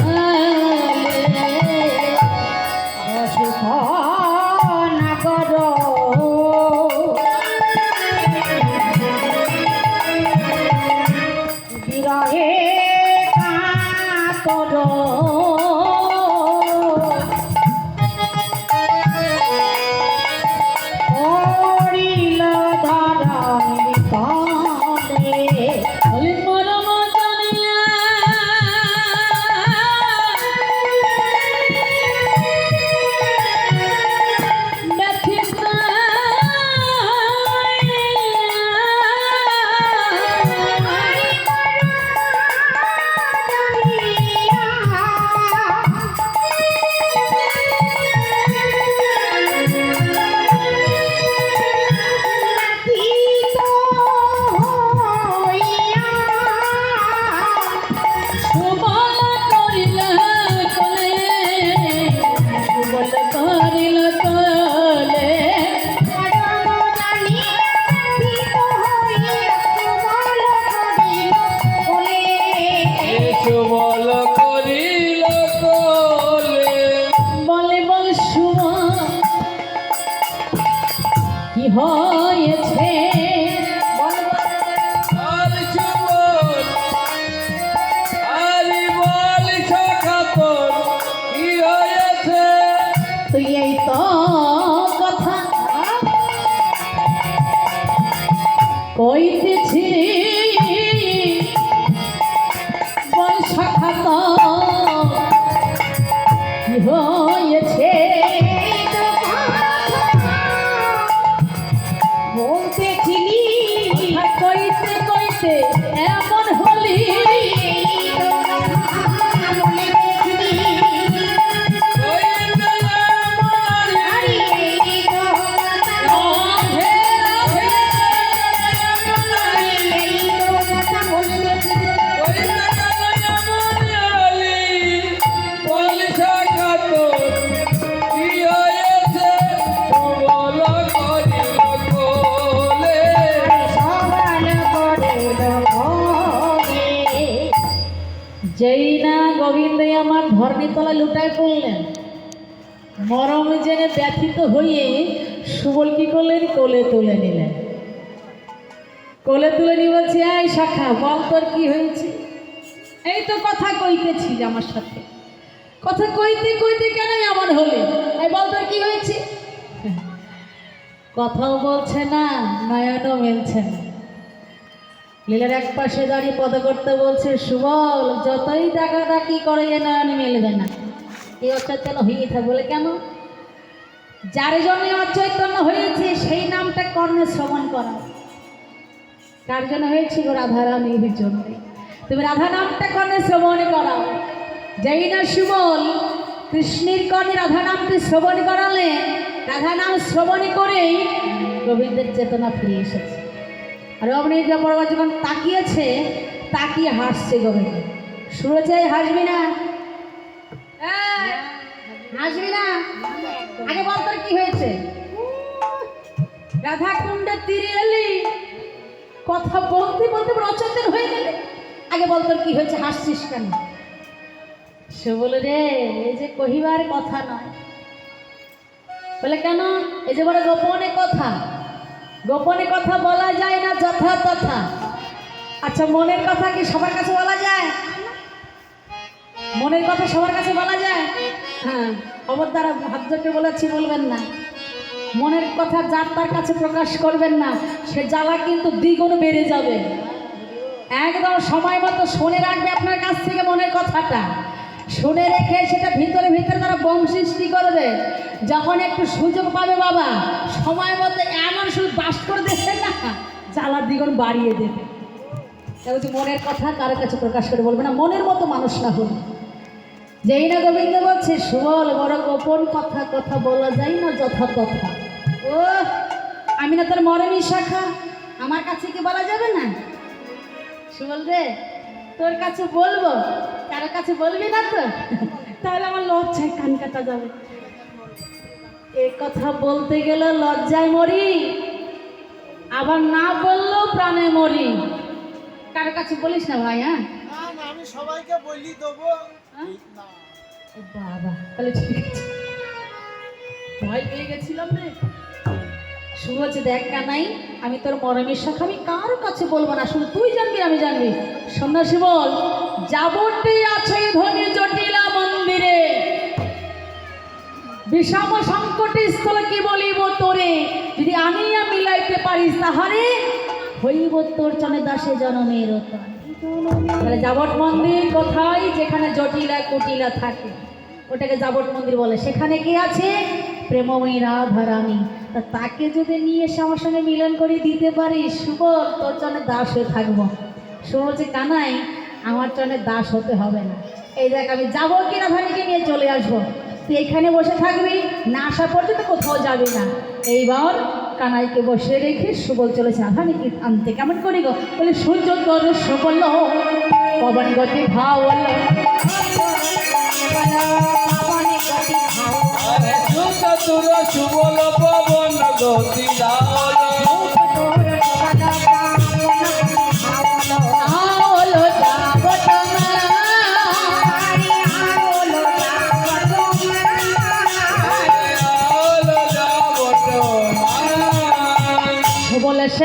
Oh. Subal করিল কোলে। বলে বল শুভ কি হয়েছে? আর হয়েছে। বলতেছিলি কথা কইতে কইতে গোবিন্দ আমার ধর্মীতলা লুটায় পড়লেন। মরম জেনে ব্যথিত হয়ে সুবল কি করলেন? কোলে তুলে নিলেন। কোলে তুলে নিয়ে বলছি, এই শাখা, বল তোর কি হয়েছে? এই তো কথা কইতেছি আমার সাথে। কথা কইতে কইতে কেন এমন হলে? এই বল তোর কি হয়েছে? কথাও বলছে না, নয়নও মেলছে না। লীলার এক পাশে দাঁড়িয়ে পদ করতে বলছে, সুবল, যতই ডাকা ডাকি করে এ নয়ন মিলবে না। এই অচৈতন্য হয়ে থাকে বলে কেন? যার জন্য অচৈতন্য হয়েছে, সেই নামটা কর্ণে শ্রবণ করা। কার জন্য হয়েছে গো রাধারানীর জন্য? তুমি রাধা নামটা কর্ণে শ্রবণ করাও। যেই না সুবল, কৃষ্ণের কর্ণে রাধা নামটি শ্রবণ করালে, রাধা নাম শ্রবণ করেই গোবিন্দের চেতনা ফিরে এসেছে। আর অমনি পরবার যখন তাকিয়েছে তাকিয়ে হাসছে গোবিন্দ সুরজাই হাসবি না? এই, হাসবি না? আগে বল তোর কি হয়েছে? রাধা কুণ্ডের তীরে এলি। কথা বলতে বলতে অচেতন হয়ে গেলে। আগে বল তোর কি হয়েছে হাসছিস কেন? সে বলে রে এই যে কহিবার কথা নয়। বলে কেন? এই যে বড় গোপনে কথা। গোপনে কথা বলা যায় না, যথা তথা। আচ্ছা মনের কথা কি সবার কাছে বলা যায়? মনের কথা সবার কাছে বলা যায়? হ্যাঁ খবর দ্বারা ভাগ্যকে বলেছি, বলবেন না। মনের কথা যার তার কাছে প্রকাশ করবেন না, সে জ্বালা কিন্তু দ্বিগুণ বেড়ে যাবে। একদম সময় মতো শুনে রাখবে আপনার কাছ থেকে মনের কথাটা। শুনে রেখে সেটা ভিতরে ভিতরে তারা বম সৃষ্টি করবে যখন একটু সুযোগ পাবে বাবা, সময় মতো এমন শুধু বাস করে দেবে না, জ্বালার দ্বিগুণ বাড়িয়ে দেবে। বলছি মনের কথা কারও কাছে প্রকাশ করে বলবে না, মনের মতো মানুষ না হল যেই না গোবিন্দ বলছে, সুবল বড় গোপন কথা কথা বলা যায় না যথা কথা ও আমি না তোর মরমী শাখা, আমার কাছে কি বলা যাবে না? সুবল রে তোর কাছে বলব? কারও কাছে বলবি না তো? তাহলে আমার লজ্জায় কান কাটা যাবে। এ কথা বলতে গেলে লজ্জায় মরি আবার না বললেও প্রাণে মরি। কারোর কাছে বলিস না ভাই হ্যাঁ? আমি সবাইকে বলি দেবো। হ্যাঁ? বাবা তাহলে ঠিক আছে। ভয় পেয়ে গেছিলাম রে। হচ্ছে দেখ কানাই আমি তোর মরমের শাখা আমি কারও কাছে বলব না, শুধু তুই জানবি, আমি জানবি। সন্ন্যাসী বল, যাবটি আছে ধনী জটিলা মন্দিরে। বিষম সংকটে স্থলে কি বলিব তোরে? যদি আনিয়া মিলাইতে পারিস তাহারে, হইব তোর চনে দাসে জনমের তাহলে যাবট মন্দির কোথায়? যেখানে জটিলা কুটিলা থাকে। ওটাকে যাবট মন্দির বলে। সেখানে কি আছে? প্রেমময়ী রাধারানী, তা তাকে যদি নিয়ে এসে আমার সঙ্গে মিলন করে দিতে পারিস সুবল, তোর চনে দাস হয়ে থাকব। শুভ বলছে কানাই, আমার চনে দাস হতে হবে না। এই দেখ, আমি যাব কি রাধারানীকে নিয়ে চলে আসব। তুই এখানে বসে থাকবি, না আসা পর্যন্ত কোথাও যাবি না। এইবার কানাইকে বসে রেখে সুবল চলেছে রাধারানীকে আনতে কেমন করি গো? বলে, সূর্য তোর সুবল, পবন গতি ভাওল।